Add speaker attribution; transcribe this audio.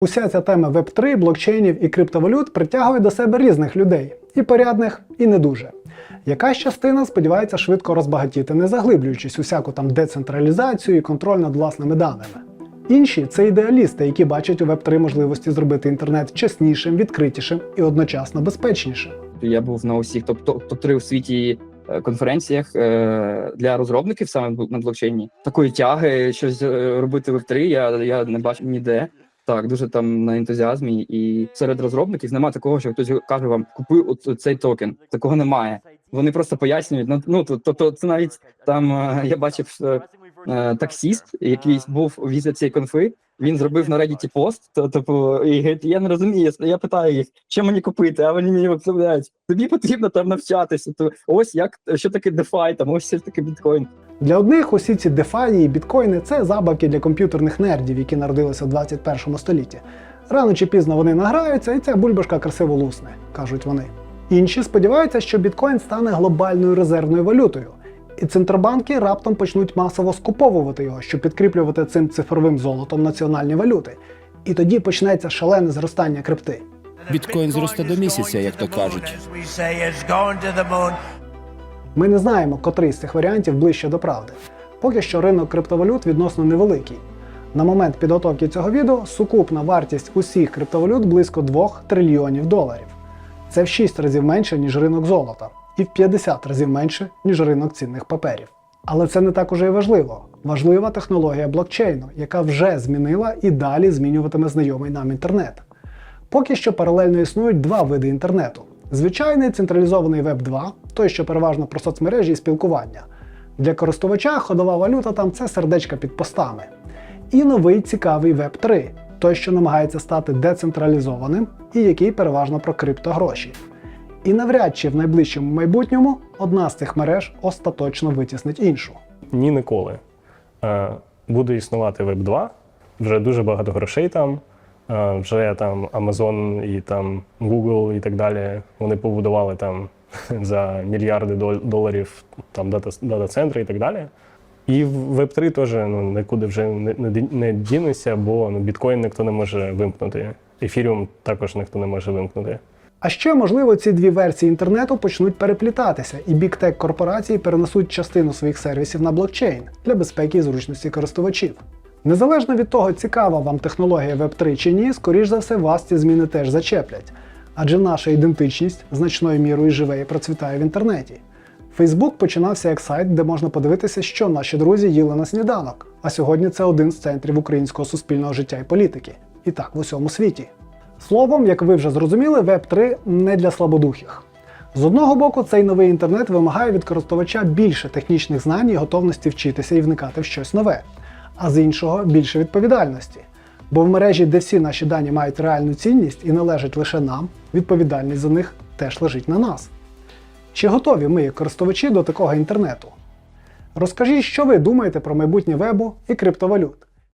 Speaker 1: Уся ця тема Web3, блокчейнів і криптовалют притягує до себе різних людей, і порядних, і не дуже. Якась частина сподівається швидко розбагатіти, не заглиблюючись у всяку там децентралізацію і контроль над власними даними. Інші це ідеалісти, які бачать у Web3 можливості зробити інтернет чеснішим, відкритішим і одночасно безпечнішим.
Speaker 2: Я був на усіх топ топ топ 3 у світі е, конференціях е, для розробників саме на блокчейні. Такої тяги щось е, робити в Web3 я, я не бачив ніде. Так, дуже там на ентузіазмі, і серед розробників немає такого, що хтось каже вам купи от цей токен. Такого немає. Вони просто пояснюють. Ну ну то, це навіть там е, я бачив е, е, таксіст, який був віза цієї конфи. Він зробив на Reddit пост, то типу, і я не розумію. Я питаю їх, що мені купити, а вони мені відповідають, тобі потрібно там навчатися. То ось як що таке DeFi, там ось що таке біткоін.
Speaker 1: Для одних усі ці дефаї і біткоїни це забавки для комп'ютерних нердів, які народилися в 21 столітті. Рано чи пізно вони награються, і ця бульбашка красиво лусне, кажуть вони. Інші сподіваються, що біткоін стане глобальною резервною валютою, і центробанки раптом почнуть масово скуповувати його, щоб підкріплювати цим цифровим золотом національні валюти. І тоді почнеться шалене зростання крипти.
Speaker 3: Біткоін зросте до місяця, як то кажуть.
Speaker 1: Ми не знаємо, котрий з цих варіантів ближче до правди. Поки що ринок криптовалют відносно невеликий. На момент підготовки цього відео сукупна вартість усіх криптовалют близько 2 трильйонів доларів. Це в 6 разів менше, ніж ринок золота, і в 50 разів менше, ніж ринок цінних паперів. Але це не так уже і важливо. Важлива технологія блокчейну, яка вже змінила і далі змінюватиме знайомий нам інтернет. Поки що паралельно існують два види інтернету: звичайний централізований Web 2, той, що переважно про соцмережі і спілкування. Для користувача ходова валюта там це сердечка під постами. І новий цікавий Web 3, той, що намагається стати децентралізованим і який переважно про криптогроші. І навряд чи в найближчому майбутньому одна з цих мереж остаточно витіснить іншу.
Speaker 4: Ні, ніколи. Е, Буде існувати Web 2, вже дуже багато грошей там. Е, Вже там Amazon і там Google і так далі. Вони побудували там за мільярди доларів там дата, дата-центри і так далі. І в Web 3 теж ну, нікуди вже не, не, не дінеться, бо ну, біткоін ніхто не може вимкнути. Ефіріум також ніхто не може вимкнути.
Speaker 1: А ще, можливо, ці дві версії інтернету почнуть переплітатися, і біктек корпорації перенесуть частину своїх сервісів на блокчейн для безпеки і зручності користувачів. Незалежно від того, цікава вам технологія Web3 чи ні, скоріш за все, вас ці зміни теж зачеплять. Адже наша ідентичність значною мірою живе і процвітає в інтернеті. Фейсбук починався як сайт, де можна подивитися, що наші друзі їли на сніданок. А сьогодні це один з центрів українського суспільного життя і політики. І так в усьому світі. Словом, як ви вже зрозуміли, Web3 не для слабодухих. З одного боку, цей новий інтернет вимагає від користувача більше технічних знань і готовності вчитися і вникати в щось нове, а з іншого більше відповідальності. Бо в мережі, де всі наші дані мають реальну цінність і належать лише нам, відповідальність за них теж лежить на нас. Чи готові ми, користувачі, до такого інтернету? Розкажіть, що ви думаєте про майбутнє вебу і криптовалют.